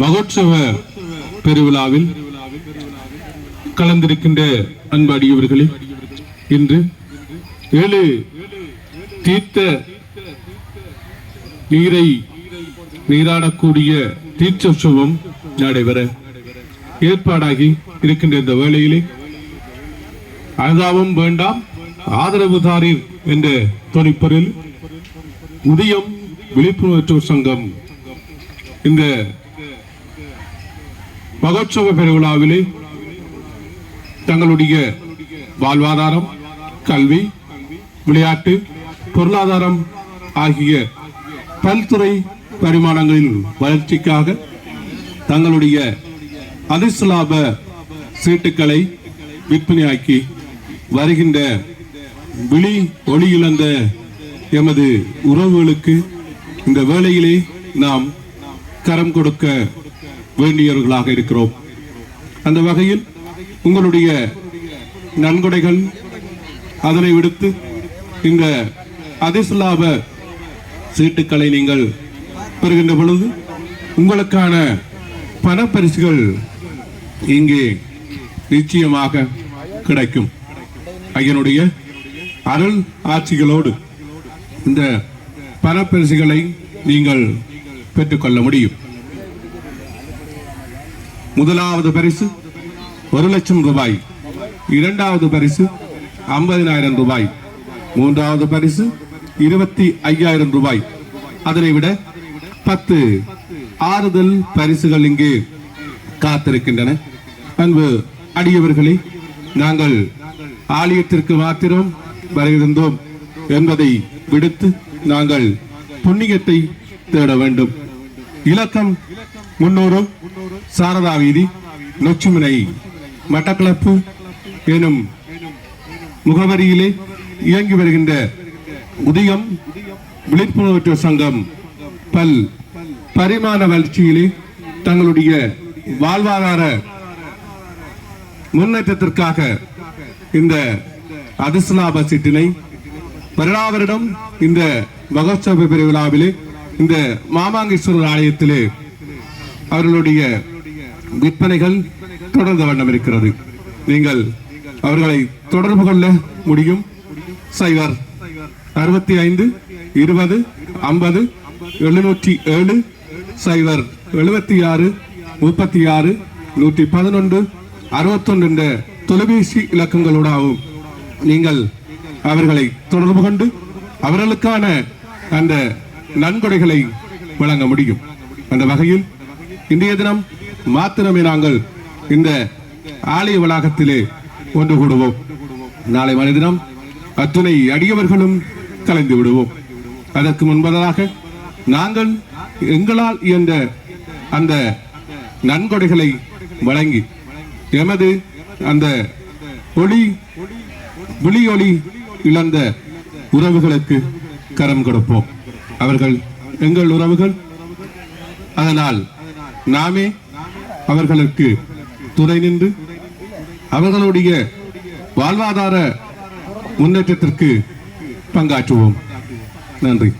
மகோற்சவ பெருவிழாவில் கலந்திருக்கின்ற அன்பு அடியவர்களே இன்று ஏழு தீர்த்த நீரை நீராடக்கூடிய தீர்த்தோற்சவம் நடைபெற ஏற்பாடாகி இருக்கின்ற இந்த வேளையிலே அனுதாபம் வேண்டாம் ஆதரவு தாரீர் என்ற துணிப்பொருள் உதயம் விழிப்புணர்வு சங்கம் இந்த மகோத்சவ பெருவிழாவிலே தங்களுடைய வாழ்வாதாரம் கல்வி விளையாட்டு பொருளாதாரம் ஆகிய பல்துறை பரிமாணங்களில் வளர்ச்சிக்காக தங்களுடைய அதிர்ஷ்டலாப சீட்டுக்களை விற்பனையாக்கி வருகின்ற விழி ஒளி இழந்த எமது உறவுகளுக்கு இந்த வேளையிலே நாம் கரம் கொடுக்க வேண்டியவர்களாக இருக்கிறோம். அந்த வகையில் உங்களுடைய நன்கொடைகள் அதனை விடுத்து இந்த அதிர்ஷ்டலாப சீட்டுக்களை நீங்கள் பெறுகின்ற பொழுது உங்களுக்கான பணப்பரிசுகள் இங்கே நிச்சயமாக கிடைக்கும். ஐயனுடைய அருள் ஆட்சிகளோடு இந்த பணப்பரிசுகளை நீங்கள் பெற்றுக்கொள்ள முடியும். முதலாவது பரிசு ஒரு லட்சம் ரூபாய். இரண்டாவது பரிசு ஐம்பதினாயிரம் ரூபாய். மூன்றாவது பரிசு இருபத்தி ஐயாயிரம் ரூபாய். அதனை விட பத்து ஆறுதல் பரிசுகள் இங்கு காத்திருக்கின்றன. அன்பு அடியவர்களே நாங்கள் ஆலயத்திற்கு மாத்திரம் வருகின்றோம் என்பதை விடுத்து நாங்கள் புண்ணியத்தை தேட வேண்டும். இலக்கம் முன்னூறு. சாரதா வீதி நொச்சுமுனை மட்டக்களப்பு எனும் முகவரியிலே இயங்கி வருகின்ற உதயம் விழிப்புணர்வு சங்கம் பல் பரிமாண வளர்ச்சியிலே தங்களுடைய வாழ்வாதார முன்னேற்றத்திற்காக இந்த அதிர்ஷ்டலாப சீட்டினை வருடா இந்த மகோத்சவ பெருவிழாவிலே இந்த மாமாங்கேஸ்வரர் ஆலயத்திலே அவர்களுடைய விற்பனைகள் தொடர்ந்த வண்ணம் இருக்கிறது. நீங்கள் அவர்களை தொடர்பு கொள்ள முடியும். சைவர் அறுபத்தி ஐந்து இருபது ஐம்பது எழுநூற்றி ஏழு சைவர் எழுபத்தி ஆறு முப்பத்தி ஆறு நூற்றி பதினொன்று அறுபத்தொன்று என்ற தொலைபேசி இலக்கங்களோடாகவும் நீங்கள் அவர்களை தொடர்பு கொண்டு அவர்களுக்கான அந்த நன்கொடைகளை வழங்க முடியும். அந்த வகையில் இன்றைய தினம் மாத்திரமே நாங்கள் இந்த ஆலய வளாகத்திலே ஒன்று கூடுவோம். நாளை மறுதினம் அத்துணை அடியவர்களும் கலந்து விடுவோம். அதற்கு முன்பதாக நாங்கள் எங்களால் இயன்ற அந்த நன்கொடைகளை வழங்கி எமது அந்த ஒளி விழி ஒளி இழந்த உறவுகளுக்கு கரம் கொடுப்போம். அவர்கள் எங்கள் உறவுகள் அதனால் நாமே அவர்களுக்கு துணை நின்று அவர்களுடைய வாழ்வாதார முன்னேற்றத்திற்கு பங்காற்றுவோம். நன்றி.